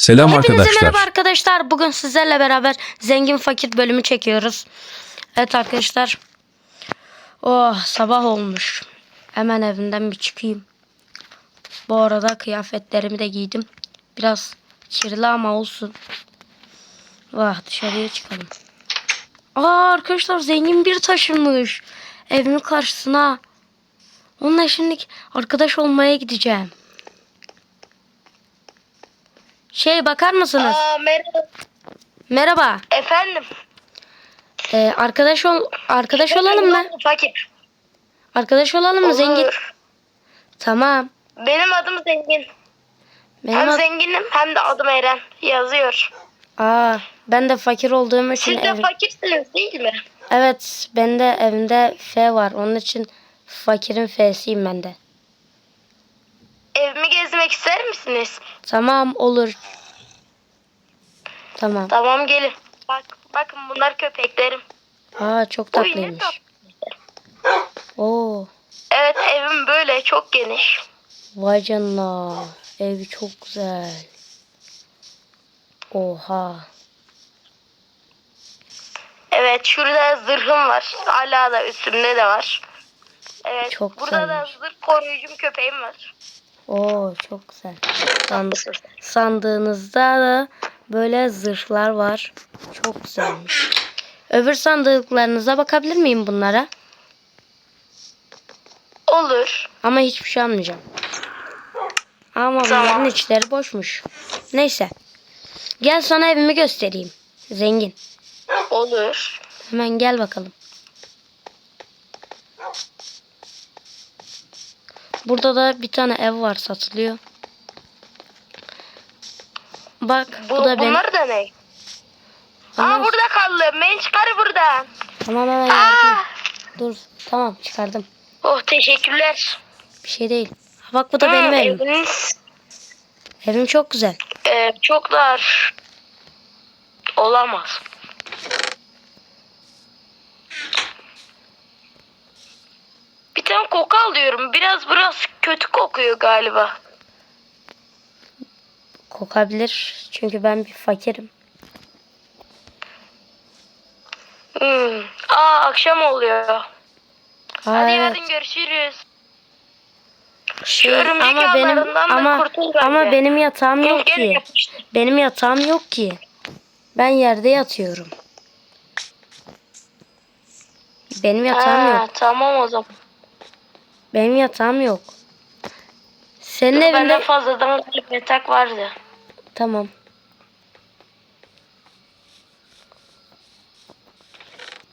Selam Hepinize arkadaşlar. merhaba arkadaşlar. Bugün sizlerle beraber zengin fakir bölümü çekiyoruz. Evet arkadaşlar. Oh sabah olmuş. Hemen evimden bir çıkayım. Bu arada kıyafetlerimi de giydim. Biraz kirli ama olsun. Vah dışarıya çıkalım. Aa arkadaşlar zengin bir taşınmış. Evimin karşısına. Onunla şimdi arkadaş olmaya gideceğim. Şey bakar mısınız? Aa, merhaba. Merhaba. Efendim. Ee, arkadaş ol arkadaş olalım mı? Fakir. Arkadaş olalım mı zengin? Tamam. Benim adım Zengin. Benim hem ad- zenginim hem de adım Eren. Yazıyor. Aa, ben de fakir olduğum için Siz de ev- fakirsiniz değil mi? Evet, ben de evimde F var. Onun için fakirin F'siyim ben de. Evimi gezmek ister misiniz? Tamam olur. Tamam. Tamam gelin. Bak, bakın bunlar köpeklerim. Aa çok tatlıymış. tatlı. Oo, Evet evim böyle çok geniş. vay canına. Ev çok güzel. Oha. Evet şurada zırhım var. Hala da üstümde de var. Evet Çok burada da güzelmiş. zırh koruyucum köpeğim var. Oo çok güzel. Sandık, sandığınızda da böyle zırhlar var. Çok güzelmiş. Öbür sandıklarınıza bakabilir miyim bunlara? Olur. Ama hiçbir şey almayacağım. Ama bunların Tamam. içleri boşmuş. Neyse. Gel sana evimi göstereyim. Zengin. Olur. Hemen gel bakalım. Burada da bir tane ev var satılıyor. Bak bu, Bu, da benim. bunlar da ne? Ama- Aa burada kaldım. Ben çıkar buradan. Tamam hemen yardım. Dur tamam çıkardım. Oh teşekkürler. Bir şey değil. Ha, Bak bu da benim Hmm, evim. Eviniz Evim çok güzel. e, çok dar. Olamaz. Tane koku alıyorum. Biraz biraz kötü kokuyor galiba. Kokabilir. Çünkü ben bir fakirim. Hmm. Aa akşam oluyor. Hadi evet. yarın görüşürüz. Şey, ama benim ama ama benim yatağım yok ki. Benim yatağım yok ki. Ben yerde yatıyorum. Benim yatağım Ha, yok. Tamam o zaman. Benim yatağım yok. Senin Bende evinde fazladan bir yatak vardı. tamam.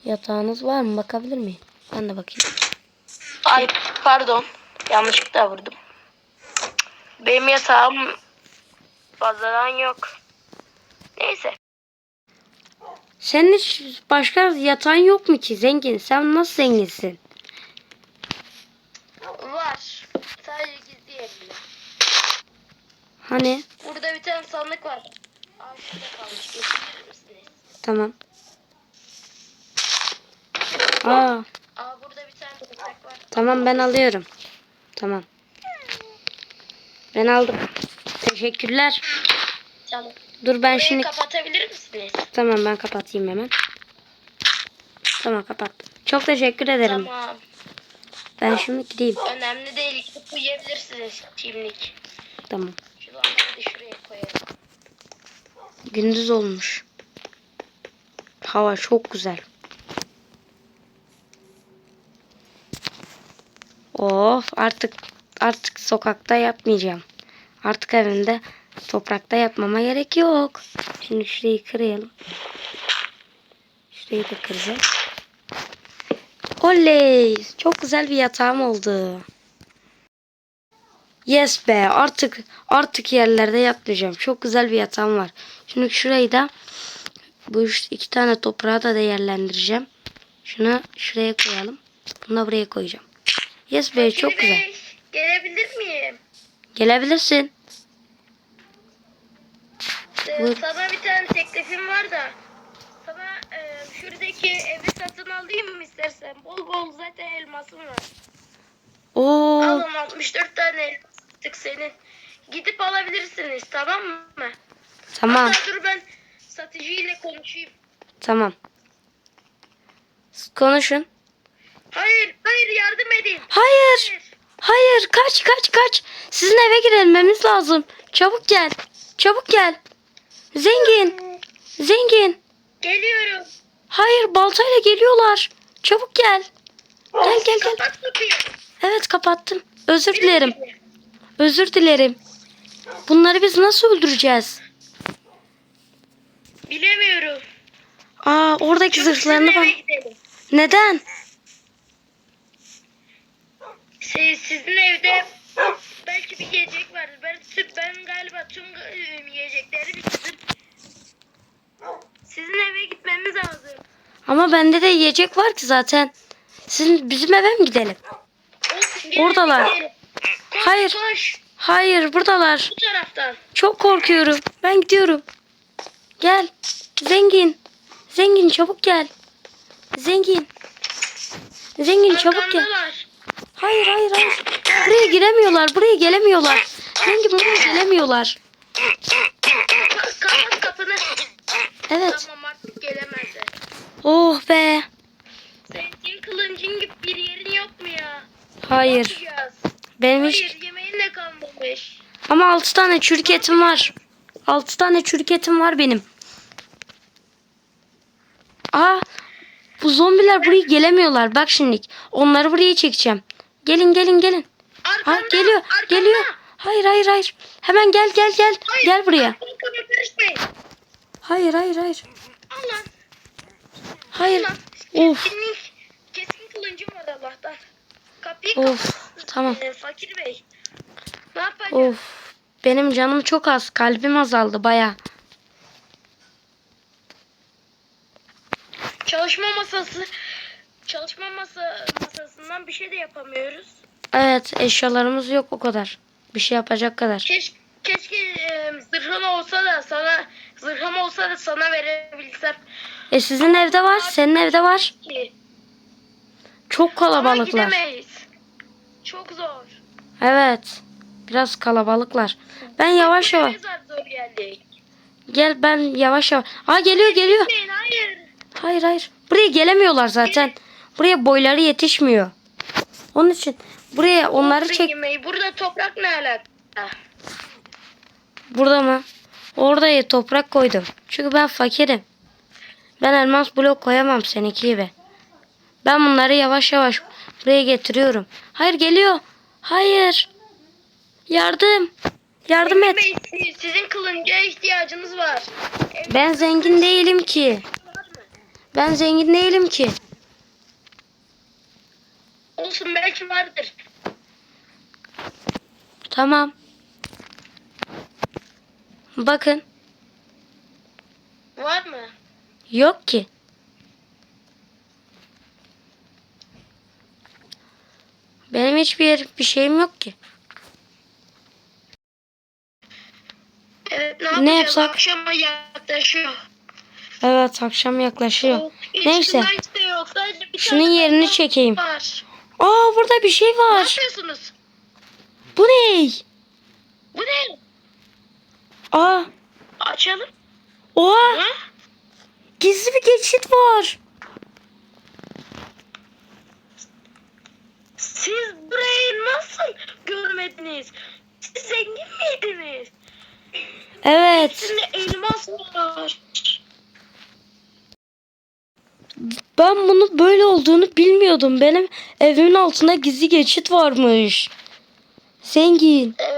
Yatağınız var mı? Bakabilir miyim? Ben de bakayım. Ay pardon. Yanlışlıkla vurdum. Benim yatağım fazladan yok. Neyse. Senin hiç başka yatağın yok mu ki zengin? Sen nasıl zenginsin? Var. Sadece gizli yerimde. Hani? Burada bir tane sandık var. Aa şurada kalmış. Getirir misiniz? Tamam. Aa, Aa burada bir tane yatak var. tamam ben alıyorum. Tamam. Ben aldım. Teşekkürler. Tamam. Dur ben Burayı şimdi kapatabilir misiniz? tamam ben kapatayım hemen. Tamam kapattım. Çok teşekkür ederim. Tamam. Ben şimdi gideyim. Önemli değil. Gidip uyuyabilirsiniz şimdilik. Tamam. Şu lambayı da şuraya koyalım. Gündüz olmuş. Hava çok güzel. Of artık artık sokakta yatmayacağım. Artık evimde toprakta yatmama gerek yok. Şimdi şurayı kırayalım. Şurayı da kıracağım. Oley! Çok güzel bir yatağım oldu. Yes be artık artık yerlerde yatmayacağım. Çok güzel bir yatağım var. Şimdi şurayı da bu iki tane toprağı da değerlendireceğim. Şunu şuraya koyalım. Bunu da buraya koyacağım. Yes be çok güzel. Gelebilir miyim? Gelebilirsin. Ee, sana bir tane teklifim var da. Sana şuradaki evi satın alayım mı istersen? Bol bol zaten elmasım var. Oo Alın 64 tane elmas senin. Gidip alabilirsiniz tamam mı? Tamam. Hatta dur ben satıcıyla konuşayım. Tamam. Konuşun. Hayır, hayır yardım edin. Hayır. Hayır. Hayır kaç kaç kaç. Sizin eve girilmemiz lazım. Çabuk gel. Çabuk gel. Zengin. Zengin. Geliyorum. Hayır baltayla geliyorlar. Çabuk gel. Gel gel gel. Evet kapattım. Özür dilerim. Özür dilerim. Bunları biz nasıl öldüreceğiz? Bilemiyorum. Aa oradaki Çabuk zırhlarını gidelim. Neden? Siz, sizin evde belki bir yiyecek vardır. Ben, ben galiba tüm yiyecekleri bitirdim. Sizin eve gitmemiz lazım. Ama bende de yiyecek var ki zaten. Sizin bizim eve mi gidelim? Gelin, Oradalar. gidelim. Koş, Hayır. Koş. Hayır buradalar. Bu taraftan. Çok korkuyorum. Ben gidiyorum. Gel. Zengin. Zengin çabuk gel. Zengin. Zengin çabuk gel. Arkandalar. Hayır hayır hayır. Buraya giremiyorlar. Buraya gelemiyorlar. Zengin buraya gelemiyorlar. Ka- kapat kapını. Evet. Tamam artık gelemezler. Oh be. Senin kılıncın gibi bir yerin yok mu ya? Hayır. Benim hiç... Hayır yemeğin de kalmamış. Ama 6 tane çürük etim var. 6 tane çürük etim var benim. Aa, bu zombiler buraya gelemiyorlar. Bak şimdi. Onları buraya çekeceğim. Gelin gelin gelin. Ha geliyor. arkanda. Geliyor. Hayır hayır hayır. Hemen gel gel gel. Hayır, Gel buraya. Karışmayın. Hayır hayır hayır. Allah. Hayır. Allah. Of. Keskin, keskin kılıncım var Allah'tan. Kapıyı Of. kapat. Tamam. Ee, fakir bey. Ne yapacağız? Of. Benim canım çok az. Kalbim azaldı baya. Çalışma masası çalışma masa masasından bir şey de yapamıyoruz. Evet eşyalarımız yok o kadar. Bir şey yapacak kadar. Keş, keşke e, zırhım olsa da sana zırhım olsa da sana verebilsem E sizin evde var. Senin evde var. Çok Ama kalabalıklar. gidemeyiz. Çok zor. Evet. Biraz kalabalıklar. Ben yavaş yavaş. Gel ben yavaş yavaş. Aa geliyor geliyor. Hayır. Hayır hayır. Buraya gelemiyorlar zaten. Buraya boyları yetişmiyor. Onun için buraya onları çek. Burada toprak ne alaka? Burada mı? Orada ya toprak koydum. Çünkü ben fakirim. Ben elmas blok koyamam seninki gibi. Ben bunları yavaş yavaş buraya getiriyorum. Hayır geliyor. Hayır. Yardım. Yardım et. Bey, Sizin kılınca ihtiyacınız var. Ben zengin değilim ki. Ben zengin değilim ki. Olsun belki vardır. Tamam. Bakın. Var mı? Yok ki. Benim hiçbir yer, bir şeyim yok ki. Evet ne Ne yapsak? Akşama yaklaşıyor. Evet akşam yaklaşıyor. Hiç Neyse. yok. Şunun yerini çekeyim. Var. Aa burada bir şey Ne var. yapıyorsunuz? Bu ne? Bu ne? Aa. Açalım. Oha. Ha? Gizli bir geçit var. Siz burayı nasıl görmediniz? Siz zengin miydiniz? Evet. Sizin elmas var. Ben bunu böyle olduğunu bilmiyordum. Benim evimin altında gizli geçit varmış. Zengin. Evet,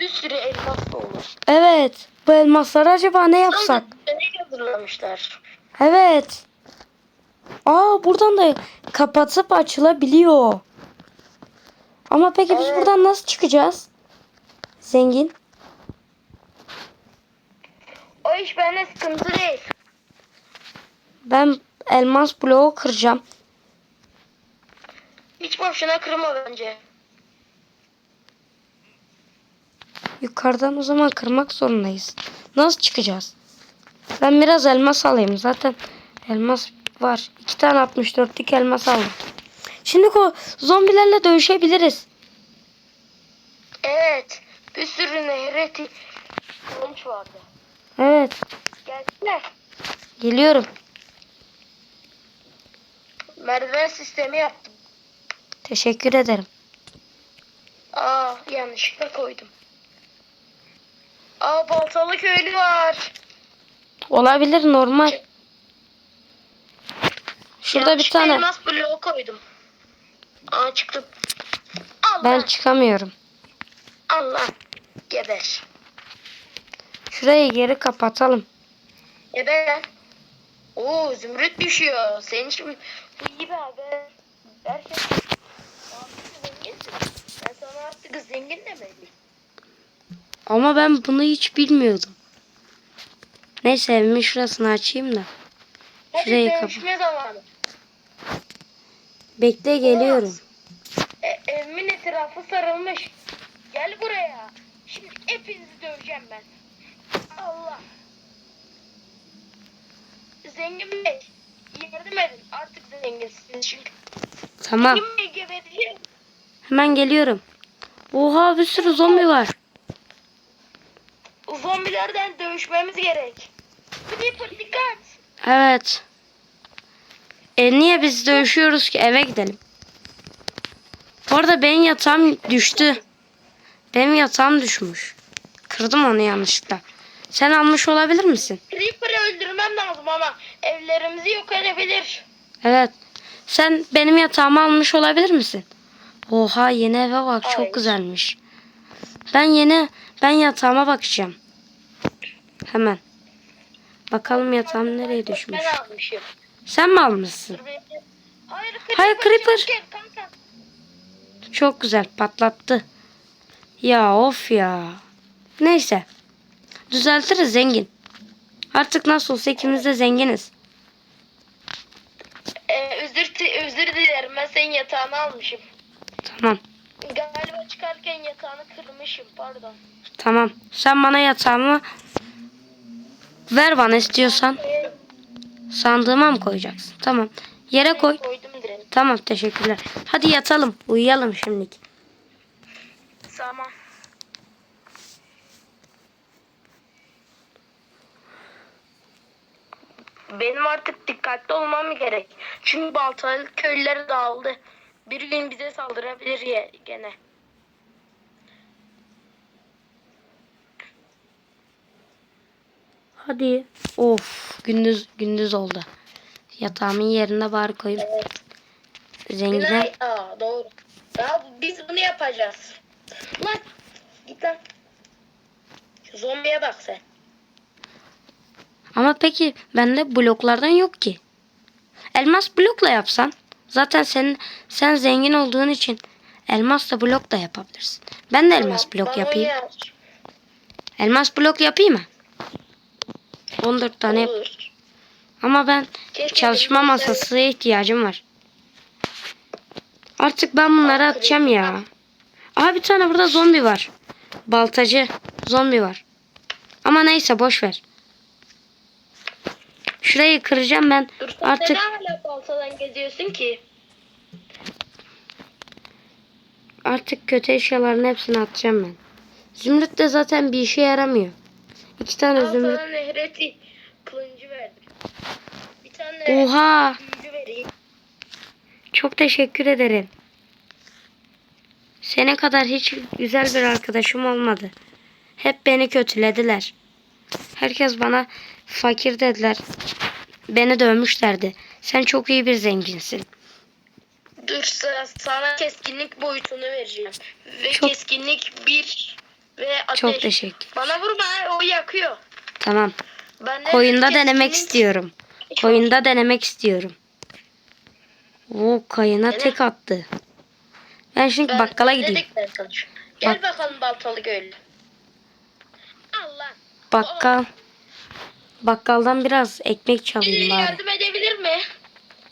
bir sürü elmas olur. Evet. Bu elmasları acaba ne yapsak? Ne hazırlamışlar? Evet. Aa buradan da kapatıp açılabiliyor. Ama peki biz Evet. buradan nasıl çıkacağız? Zengin. O iş bende sıkıntı değil. Ben elmas bloğu kıracağım. Hiç boşuna kırma bence. Yukarıdan o zaman kırmak zorundayız. Nasıl çıkacağız? Ben biraz elmas alayım. Zaten elmas var. İki tane 64'lük elmas aldım. Şimdi o zombilerle dövüşebiliriz. Evet, bir sürü nehreti kılıç vardı. Evet. Gelsene. Geliyorum. Merdiven sistemi yaptım. Teşekkür ederim. Aa yanlışlıkla koydum. Aa baltalı köylü var. Olabilir normal. Şurada bir tane. elmas bloğu koydum. Aa çıktım. Allah. Ben çıkamıyorum. Allah. Geber. Şurayı geri kapatalım. Geber. Oo zümrüt düşüyor. Senin için bu iyi bir haber. Zenginsin. Ben sana artık zengin demeliyim. Ama ben bunu hiç bilmiyordum. Neyse evimin şurasını açayım da. Hadi Şurayı zamanı. Bekle geliyorum. E, evimin etrafı sarılmış. Gel buraya. Şimdi hepinizi döveceğim ben. Allah. Zengin Bey. Yardım edin. Artık zenginsiniz çünkü. Tamam. Zengin Bey gebereceğim. Hemen geliyorum. Oha bir sürü zombi var. Zombilerden dövüşmemiz gerek. Creeper dikkat. Evet. E niye biz dövüşüyoruz ki? Eve gidelim. Bu arada benim yatağım düştü. Benim yatağım düşmüş. Kırdım onu yanlışlıkla. Sen almış olabilir misin? Creeper'ı öldürmem lazım ama evlerimizi yok edebilir. Evet. Sen benim yatağımı almış olabilir misin? Oha yeni eve bak çok güzelmiş. Ben yeni ben yatağıma bakacağım. Hemen. Bakalım yatağım nereye düşmüş. Ben almışım. Sen mi almışsın? Hayır Creeper. Hayır, Creeper. Çok güzel patlattı. Ya of ya. Neyse. Düzeltiriz zengin. Artık nasıl olsa ikimiz de zenginiz. Ee, özür, özür dilerim ben senin yatağını almışım. Tamam. Galiba çıkarken yatağını kırmışım pardon. Tamam. Sen bana yatağımı ver bana istiyorsan. Sandığıma mı koyacaksın? Tamam. Yere koy. Koydum direkt. Tamam teşekkürler. Hadi yatalım. Uyuyalım şimdilik. Tamam. Benim artık dikkatli olmam gerek. Çünkü Baltalı köylüler dağıldı. Bir gün bize saldırabilir ya gene. Hadi. Of gündüz gündüz oldu. Yatağımın yerine bari koyayım. Evet. Zengine. Günay, aa doğru. Ya biz bunu yapacağız. Lan git lan. Şu zombiye bak sen. Ama peki bende bloklardan yok ki. Elmas blokla yapsan. Zaten sen sen zengin olduğun için elmasla blok da yapabilirsin. Ben de elmas blok yapayım. Elmas blok yapayım mı? 14 tane yap. Ama ben çalışma masasına ihtiyacım var. Artık ben bunları atacağım ya. Aha bir tane burada zombi var. Baltacı zombi var. Ama neyse boş ver. Şurayı kıracağım ben. Dur Artık neden hala baltadan geziyorsun ki? artık kötü eşyaların hepsini atacağım ben. Zümrüt de zaten bir işe yaramıyor. İki tane Al zümrüt. sana nehreti kılıncı verdim. Bir tane Oha! vereyim. Çok teşekkür ederim. Sene kadar hiç güzel bir arkadaşım olmadı. Hep beni kötülediler. Herkes bana fakir dediler. Beni dövmüşlerdi. Sen çok iyi bir zenginsin. Dur sa- sana keskinlik boyutunu vereceğim. Ve Çok- keskinlik bir ve ateş. Çok teşekkür. Bana vurma o yakıyor. Tamam. Ben de Koyunda denemek keskinlik- istiyorum. Koyunda denemek istiyorum. Oo kayına Dene. tek attı. Ben şimdi Ben- bakkala gideyim. Gel Bak- bakalım baltalı göl. Allah. Bakkal. Bakkaldan biraz ekmek çalayım Birileri bari. yardım edebilir mi?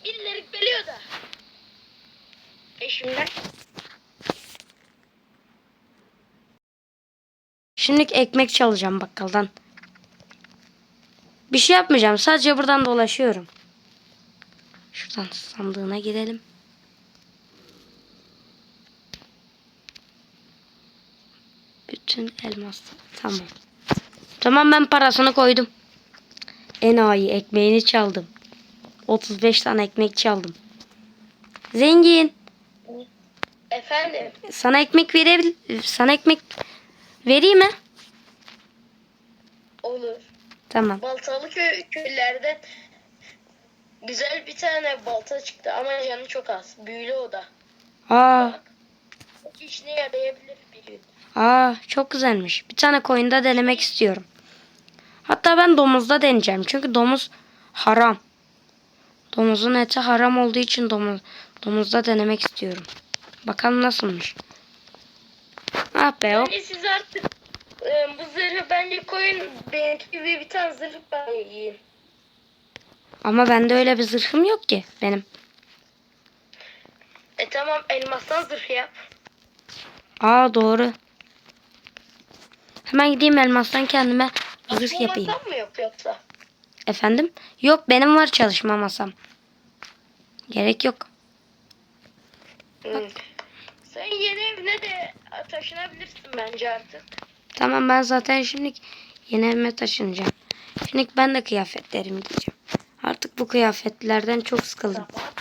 Birileri geliyor da. Eşimden. Şimdi ekmek çalacağım bakkaldan. Bir şey yapmayacağım. Sadece buradan dolaşıyorum. Şuradan sandığına girelim. Bütün elmas. Tamam. Tamam ben parasını koydum. Enayi ekmeğini çaldım. 35 tane ekmek çaldım. Zengin. Efendim. Sana ekmek verebil sana ekmek vereyim mi? Olur. Tamam. Baltalı köy, köylerden güzel bir tane balta çıktı ama canı çok az. Büyülü o da. Aa, Çok işine yarayabilir bir gün. aa çok güzelmiş. Bir tane koyunda denemek istiyorum. Hatta ben domuzda deneyeceğim. Çünkü domuz haram. Domuzun eti haram olduğu için domuz domuzda denemek istiyorum. Bakalım nasılmış. Ah be hop. Bence siz artık e, bu zırhı bence koyun. Benimki gibi bir tane zırh ben yiyeyim. Ama bende öyle bir zırhım yok ki benim. E tamam elmastan zırh yap. Aa doğru. Hemen gideyim elmastan kendime zırh Bu yapayım. masam mı yok yoksa? Efendim? Yok benim var çalışma masam. Gerek yok. Hı. Sen yeni evine de taşınabilirsin bence artık. Tamam ben zaten şimdi yeni evime taşınacağım. Şimdi ben de kıyafetlerimi giyeceğim. Artık bu kıyafetlerden çok sıkıldım. Tamam.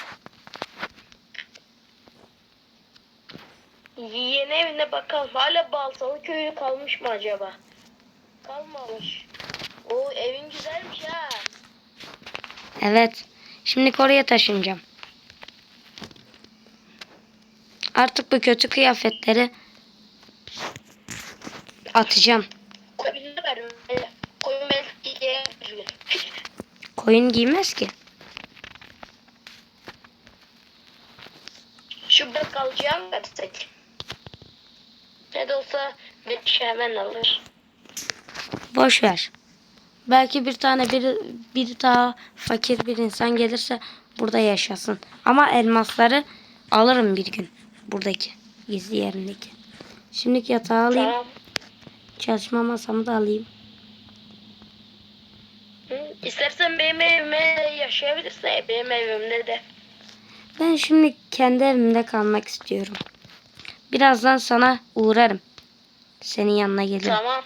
Yeni evine bakalım. Hala Baltalı köyü kalmış mı acaba? Kalmamış. O evin güzelmiş ha. Evet. Şimdi oraya taşınacağım. Artık bu kötü kıyafetleri atacağım. Koyun giymez ki. Şu bakkalcıya mı versek? Ne de olsa bir şey hemen alır. Boş ver. Belki bir tane bir, bir daha fakir bir insan gelirse burada yaşasın. Ama elmasları alırım bir gün. Buradaki gizli yerindeki. Şimdiki yatağı alayım. Tamam. Çalışma masamı da alayım. Hı? İstersen benim evime yaşayabilirsin. Benim evimde de. Ben şimdi kendi evimde kalmak istiyorum. Birazdan sana uğrarım. Senin yanına gelirim. Tamam.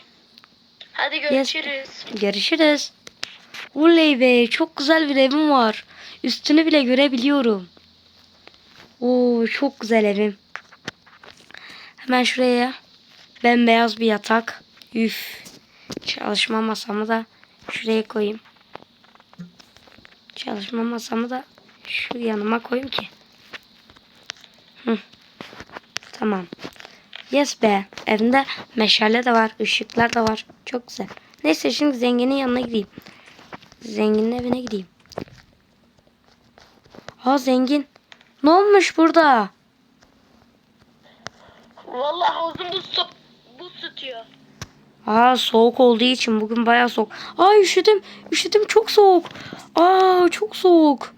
Hadi görüşürüz. Görüşürüz. Oley be çok güzel bir evim var. Üstünü bile görebiliyorum. Oo çok güzel evim. Hemen şuraya bembeyaz bir yatak. Üf. Çalışma masamı da şuraya koyayım. Çalışma masamı da şu yanıma koyayım ki. Hı. Tamam. Yes be. Evimde meşale de var. ışıklar da var. Çok güzel. Neyse şimdi zenginin yanına gideyim. Zenginin evine gideyim. Ha zengin. Ne olmuş burada? Vallahi buz, so- buz tutuyor. Aa soğuk olduğu için bugün bayağı soğuk. Aa üşüdüm. Üşüdüm çok soğuk. Aa çok soğuk.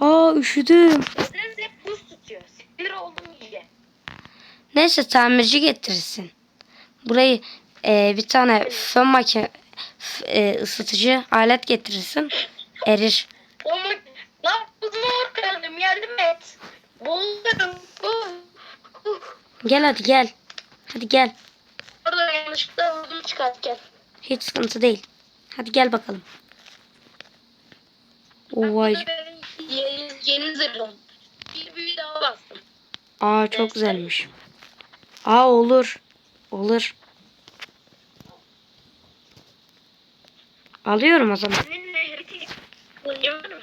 Aa üşüdüm. Evleriniz hep buz tutuyor. Sinir oldum. Neyse tamirci getirsin. Burayı e, bir tane fön makine e, ısıtıcı alet getirirsin. Erir. Ama lan bakalım yardım et. Uh. Gel hadi gel. Hadi gel. Orada yanlışlıkla vurdum çıkarken. Hiç sıkıntı değil. Hadi gel bakalım. Vay. Yeni zırhım. Bir büyü daha bastım. Aa çok güzelmiş. Aa olur. Olur. Alıyorum o zaman. Senin mı?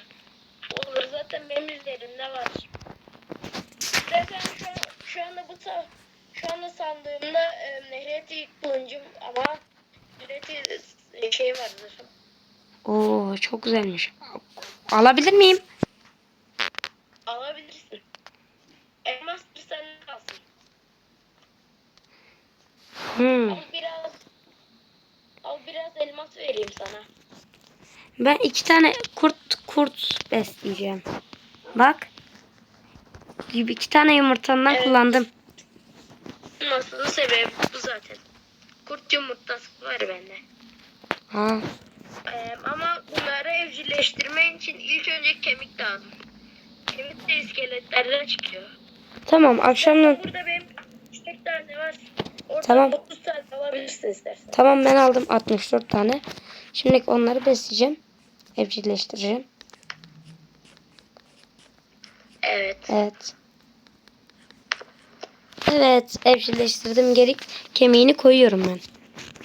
Olur zaten benim üzerimde var. Zaten şu, an, şu anda bu ta, şu anda sandığımda e, nehreti kılıncım ama nehreti e, şey var zırhım. Oo çok güzelmiş. Alabilir miyim? Alabilirsin. Elmas Hmm. Al biraz al biraz elmas vereyim sana. Ben iki tane kurt kurt besleyeceğim. Bak. Gibi iki tane yumurtandan Evet. kullandım. Nasıl sebebi bu zaten. Kurt yumurtası var bende. Aa, Ee, ama bunları evcilleştirmen için ilk önce kemik lazım. Kemik de iskeletlerden çıkıyor. tamam akşamdan Burada benim 3 tane var. Tamam. 30 tane alabilirsin istersen. Tamam ben aldım 64 tane. Şimdi onları besleyeceğim. Evcilleştireceğim. Evet. Evet. Evet evcilleştirdim. Geri kemiğini koyuyorum ben.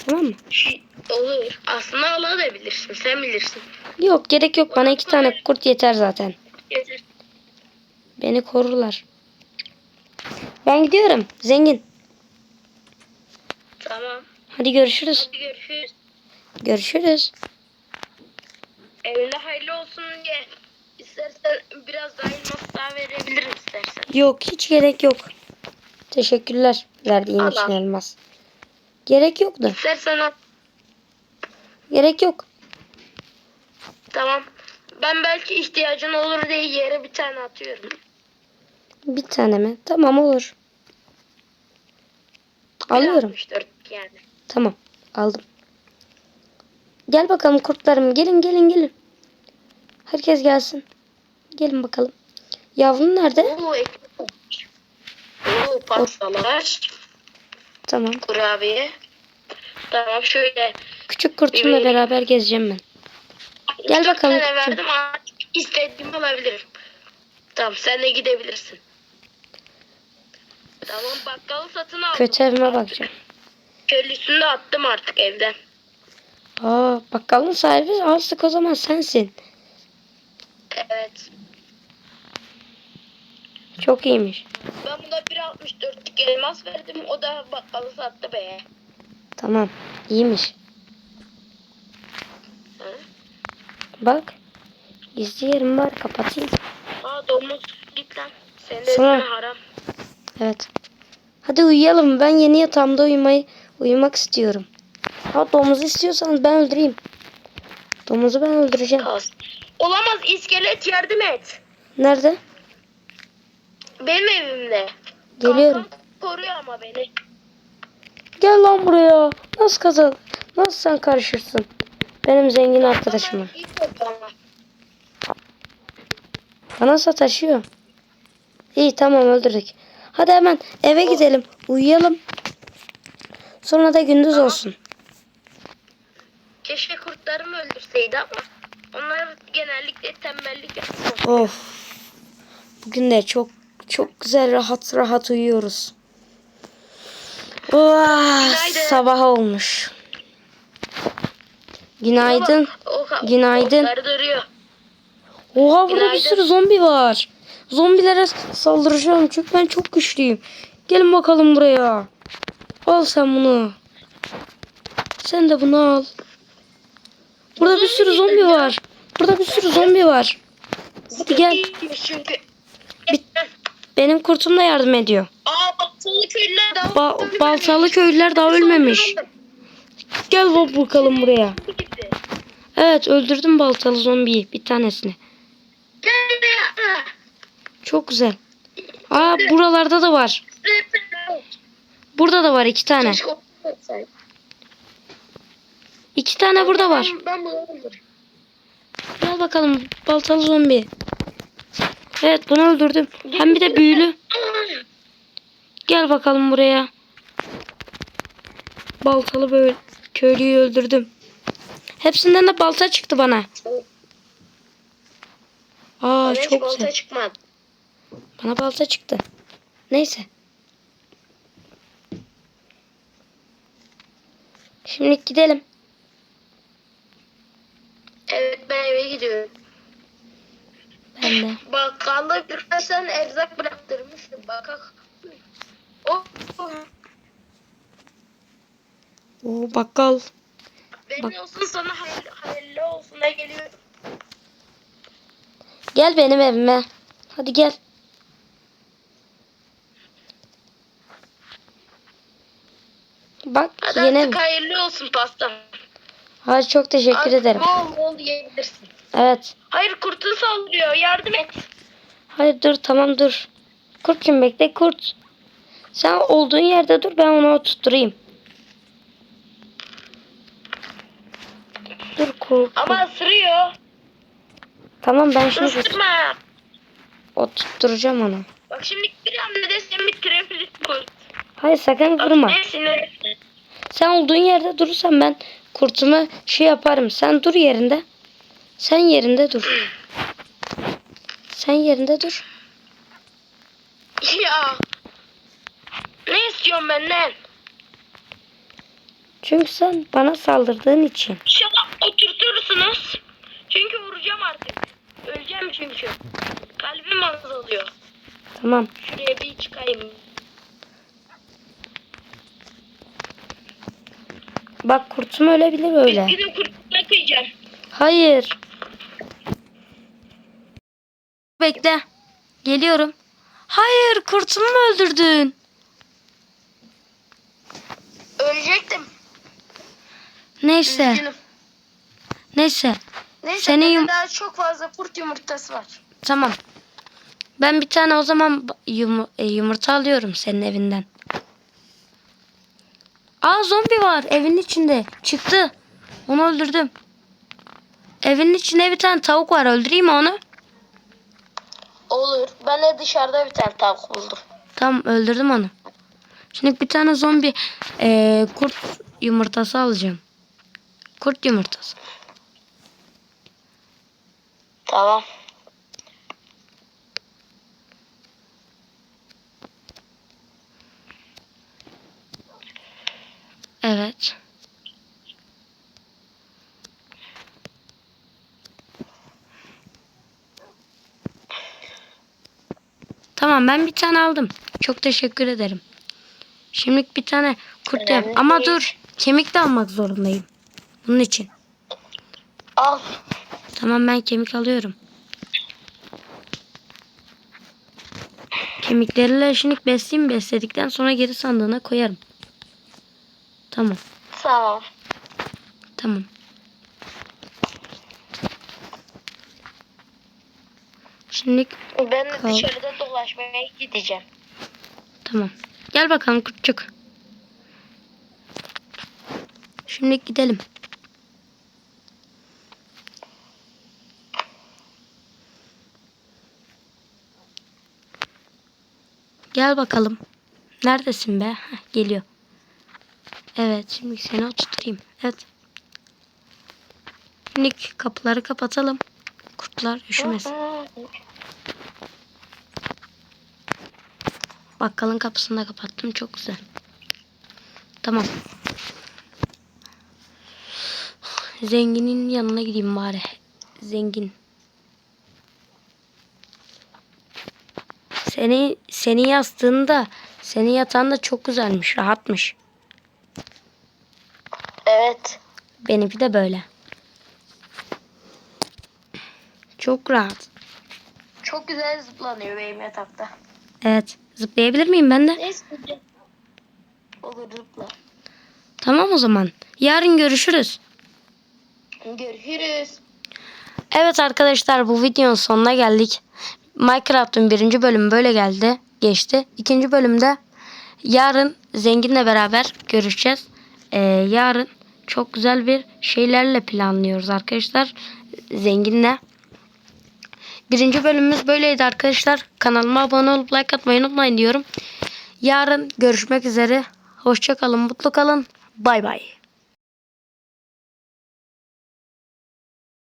Tamam mı? Şey, olur. Aslında alabilirsin. Sen bilirsin. Yok gerek yok. Bana iki tane kurt yeter zaten. Yeter. Beni korurlar. Ben gidiyorum. Zengin. Tamam. Hadi görüşürüz. Hadi görüşürüz. Görüşürüz. Evinde hayırlı olsun diye. İstersen biraz daha elmas daha verebilirim istersen. Yok hiç gerek yok. Teşekkürler verdiğin için elmas. Gerek yok da. İstersen al. Gerek yok. Tamam. Ben belki ihtiyacın olur diye yere bir tane atıyorum. Bir tane mi? Tamam olur. Alıyorum. 64 yani. Tamam. Aldım. Gel bakalım kurtlarım. Gelin gelin gelin. Herkes gelsin. Gelin bakalım. Yavrun nerede? Oo. Oo pastalar. Tamam. Kurabiye. Tamam şöyle. Küçük kurtumla beraber gezeceğim ben. Gel dört bakalım tane verdim ama istediğimi alabilirim. Tamam sen de gidebilirsin. Tamam bakkalı satın aldım. Kötü evime bakacağım. Köylüsünü de attım artık evden. Aa, bakkalın sahibi artık o zaman sensin. Evet. Çok iyiymiş. Ben buna 1.64'lük elmas verdim. O da bakkalı sattı be. Tamam. iyiymiş. Hı? Bak. Gizli yerim var. Kapatayım. Aa domuz git lan. Senin de Sana- haram. Evet. Hadi uyuyalım. Ben yeni yatağımda uyumayı uyumak istiyorum. Ha domuzu istiyorsanız ben öldüreyim. Domuzu ben öldüreceğim. Olamaz iskelet yardım et. Nerede? Benim evimde. Geliyorum. Kalkan koruyor ama beni. Gel lan buraya. Nasıl kazan? Nasıl sen karışırsın? Benim zengin ama. Bana sataşıyor. İyi tamam öldürdük. Hadi hemen eve gidelim. Uyuyalım. Sonra da gündüz Tamam. olsun. Keşke kurtlarımı öldürseydi ama onlar genellikle tembellik yapıyor. Of. Bugün de çok çok güzel rahat rahat uyuyoruz. Oh, sabah olmuş. Günaydın. Bak, o ka- Günaydın. Oha burada bir Günaydın. sürü zombi var. Zombilere saldıracağım çünkü ben çok güçlüyüm. Gelin bakalım buraya. Al sen bunu. Sen de bunu al. Burada bir sürü zombi var. Burada bir sürü zombi var. Hadi gel. Bir- Benim kurtum da yardım ediyor. Aa baltalı köylüler Ba- baltalı köylüler daha ölmemiş. Gel bak bakalım buraya. Evet öldürdüm baltalı zombiyi bir tanesini. Çok güzel. Aa buralarda da var. Burada da var iki tane. Keşke. İki tane burada var. Ben, bunu. Gel bakalım baltalı zombi. Evet bunu öldürdüm. Hem bir de büyülü. Gel bakalım buraya. Baltalı böyle köylüyü öldürdüm. Hepsinden de balta çıktı bana. Aa Bana çok balta güzel. çıkmadı. Bana balta çıktı. Neyse. Şimdi gidelim. Evet ben eve gidiyorum. Ben de. Bakkalda birkaç tane erzak bıraktırmıştım. Bakak. Oh, oh. Oo bakkal. Benim Bak. olsun sana hayırlı, hayırlı olsun da geliyorum. Gel benim evime. Hadi gel. Bak Hadi yeni ev. artık hayırlı olsun pastam. Hadi çok teşekkür Artık ederim. Bol bol yiyebilirsin. Evet. Hayır kurtun saldırıyor. Yardım et. Hayır dur tamam dur. Kurtçum bekle kurt. Sen olduğun yerde dur ben onu tutturayım. Dur kurt. Ama ısırıyor. Tamam ben şimdi Isırma. o tutturacağım onu. Bak şimdi bir hamlede seni bitirebilir kurt. Hayır sakın Bak, ne sinir. Sen olduğun yerde durursan ben kurtumu şey yaparım. Sen dur yerinde. Sen yerinde dur. Sen yerinde dur. Ya. Ne istiyorsun benden? Çünkü sen bana saldırdığın için. İnşallah oturtursunuz. Çünkü vuracağım artık. Öleceğim çünkü. Kalbim azalıyor. Tamam. Şuraya bir çıkayım. Bak kurtum ölebilir öyle. Gidin kurtuna kıyacağım. Hayır. Bekle. Geliyorum. Hayır kurtumu mu öldürdün? Ölecektim. Neyse. Üzgünüm. Neyse. Neyse Senin yum- daha çok fazla kurt yumurtası var. Tamam. Ben bir tane o zaman yumu- e, yumurta alıyorum senin evinden. Aa zombi var evin içinde. Çıktı. Onu öldürdüm. Evin içinde bir tane tavuk var. Öldüreyim mi onu? Olur. Ben de dışarıda bir tane tavuk buldum. Tamam öldürdüm onu. Şimdi bir tane zombi e, kurt yumurtası alacağım. Kurt yumurtası. Tamam. Evet. Tamam ben bir tane aldım. Çok teşekkür ederim. Şimdi bir tane kurt yap. Ama dur. Kemik de almak zorundayım. Bunun için. Al. Tamam ben kemik alıyorum. Kemiklerle şimdi besleyeyim. Besledikten sonra geri sandığına koyarım. Tamam. Tamam. Tamam. Şimdi Ben de Kal- dışarıda dolaşmaya gideceğim. tamam. Gel bakalım kurtçuk. Şimdi gidelim. Gel bakalım. Neredesin be? Heh, geliyor. Evet şimdi seni oturtayım. Evet. Şimdi kapıları kapatalım. Kurtlar üşümesin. Bakkalın kapısını da kapattım. Çok güzel. Tamam. Zenginin yanına gideyim bari. Zengin. Seni senin yastığında, senin yatağın da çok güzelmiş, rahatmış. Evet. Benimki de böyle. Çok rahat. Çok güzel zıplanıyor benim yatakta. Evet. Zıplayabilir miyim ben de? Neyse. Olur zıpla. Tamam o zaman. Yarın görüşürüz. Görüşürüz. Evet arkadaşlar bu videonun sonuna geldik. Minecraft'ın birinci bölümü böyle geldi. Geçti. İkinci bölümde yarın Zengin'le beraber görüşeceğiz. Ee, yarın çok güzel bir şeylerle planlıyoruz arkadaşlar. Zengin'le. Birinci bölümümüz böyleydi arkadaşlar. Kanalıma abone olup like atmayı unutmayın diyorum. Yarın görüşmek üzere. Hoşça kalın, mutlu kalın. Bay bay.